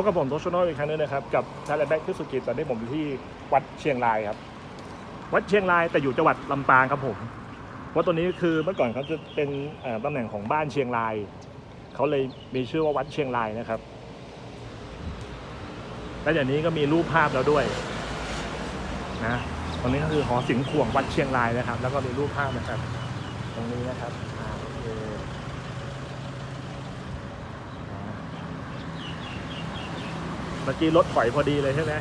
บกับผมโตชโนอีกครั้งนึงนะครับ กับชาเลนแบ็กที่สุกิจตอนนี้ผมอยู่ที่วัดเชียงรายครับ วัดเชียงรายแต่อยู่จังหวัดลำปางครับผมวัดตัวนี้คือเมื่อก่อนเขาจะเป็นตำแหน่งของบ้านเชียงราย เขาเลยมีชื่อว่าวัดเชียงรายนะครับและอย่างนี้ก็มีรูปภาพแล้วด้วยนะตรงนี้ก็คือหอศิลป์ขวงวัดเชียงรายนะครับ แล้วก็มีรูปภาพนะครับ ตรงนี้นะครับอ่าโอเคอ่าเมื่อกี้รถถอยพอดีเลยใช่ไหม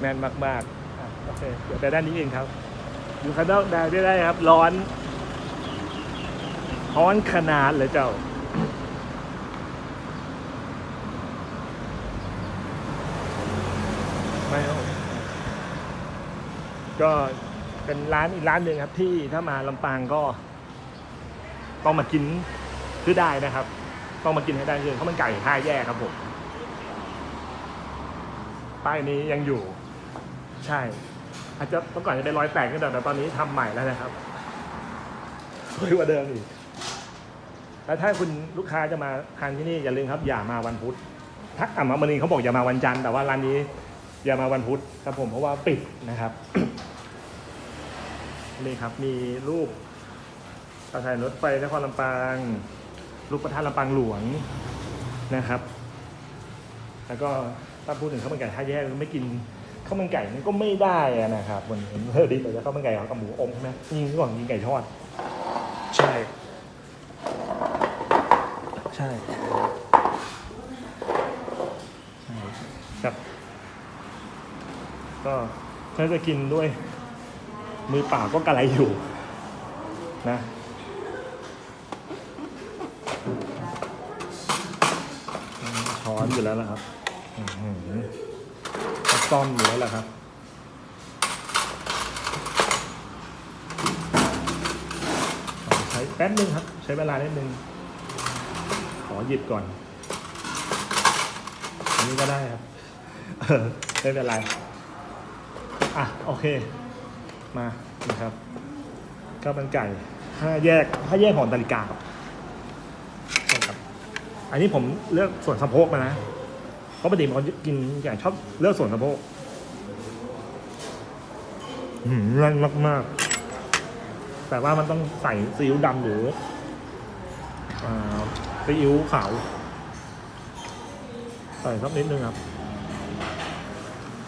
แมนมากๆอะโอเคเดี๋ยวไปด้านนี้เองครับ อยู่ข้างนอกได้ไม่ได้ครับ ร้อนร้อนขนาดเลยเจ้า ไม่ครับผมก็เป็นร้านอีกร้านหนึ่งครับที่ถ้ามาลำปางก็ ต้องมากินคือได้นะครับ ต้องมากินให้ได้คือข้าวมันไก่ห้าแยกครับผม ป้ายนี้ยังอยู่ ใช่ อาจจะเมื่อก่อนจะเป็นรอยแตกก็แต่แต่ตอนนี้ทำใหม่แล้วนะครับสวยกว่าเดิมอีกแล้วถ้าคุณลูกค้าจะมาทานที่นี่อย่าลืมครับ อย่ามาวันพุธทักอ่ำมานีเขาบอกอย่ามาวันจันทร์แต่ว่าร้านนี้ อย่ามาวันพุธครับผมเพราะว่าปิดนะครับนี่ครับมีรูปสถานรถไฟนครลำปางรูปพระธาตุลำปางหลวงนะครับ แล้วก็ ถ้าพูดถึงข้าวมันไก่ท่าแยกไม่กินข้าวมันไก่มันก็ไม่ได้อะนะครับมันเห็นเออดีแต่จะข้าวมันไก่กับหมูอมใช่ไหมยิงก่อนยิงไก่ทอดใช่ใช่ ใช่ครับ ก็ถ้าจะกินด้วย มือเปล่าก็กระไรอยู่นะช้อนอยู่แล้วล่ะครับอื้อหือ ซ่อมอยู่แล้วล่ะครับใช้แป๊บนึงครับ ใช้เวลานิดนึง ขอหยิบก่อน อันนี้ก็ได้ครับเออไม่เป็นไร อะ โอเค มานะครับข้าวมันไก่ห้าแยกห้าแยกหอนาฬิกาครับ อันนี้ผมเลือกส่วนสะโพกมานะ เพราะปกติผมกินไก่างชอบเลือกส่วนสะโพกอืมแน่นมากๆ แต่ว่ามันต้องใส่ซีอิ๊วดำหรืออซีอิ๊วขาว ใส่สักนิดนึงครับ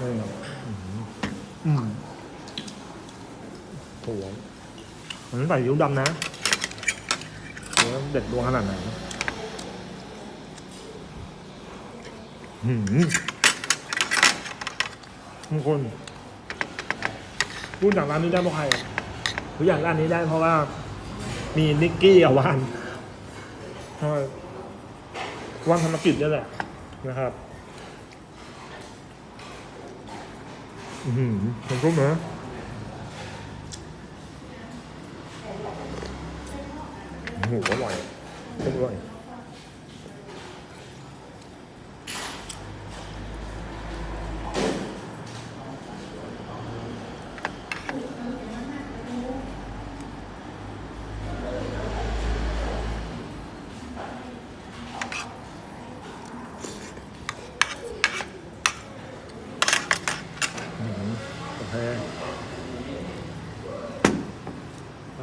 นี่ครับอืมอืมโหมันใส่ซีอิ๊วดำนะเด็ดดวงขนาดไหน หืมทุกคนพูดจากร้านนี้ได้เพราะใครรู้อย่างร้านนี้ได้เพราะว่า มีนิกกี้กับวานใช่วานธนกิจนี่แหละนะครับอือหือผมก็นะโอ้โหอร่อยอร่อยอื้อหือโอเค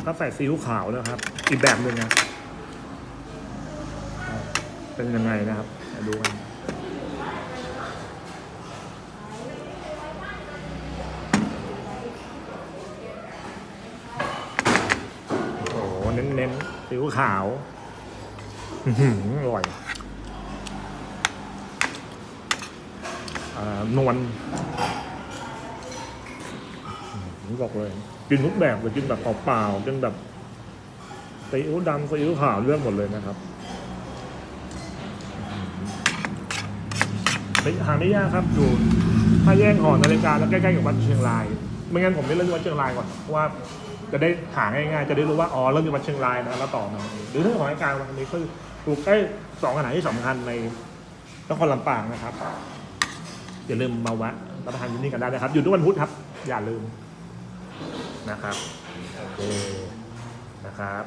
แล้วก็ใส่ซีอิ๊วขาวนะครับ อีกแบบหนึ่งนะเป็นยังไงนะครับมาดูกันโอ้โหเน้นๆซีอิ๊วขาวอื้อหืออร่อยอ่านวล ผมบอกเลย กินทุกแบบเลยกินแบบเปล่าๆกินแบบซีอิ๊วดำซีอิ๊วขาวเรื่องหมดเลยนะครับหาไม่ยากครับอยู่ถ้าแย่งหอนาฬิกาแล้วใกล้ๆกับวัดเชียงราย ไม่งั้นผมไม่เริ่มที่วัดเชียงรายก่อนเพราะว่าจะได้หาง่ายๆจะได้รู้ว่าอ๋อเริ่มที่วัดเชียงรายนะแล้วต่อมาหรือเรื่องของนาฬิกาวันนี้คืออยู่ใกล้สองสถานที่สำคัญในนครลำปางนะครับอย่าลืมมาแวะรับประทานที่นี่กันได้นะครับ อยู่ทุกวันพุธครับ อย่าลืม นะครับโอเคนะครับ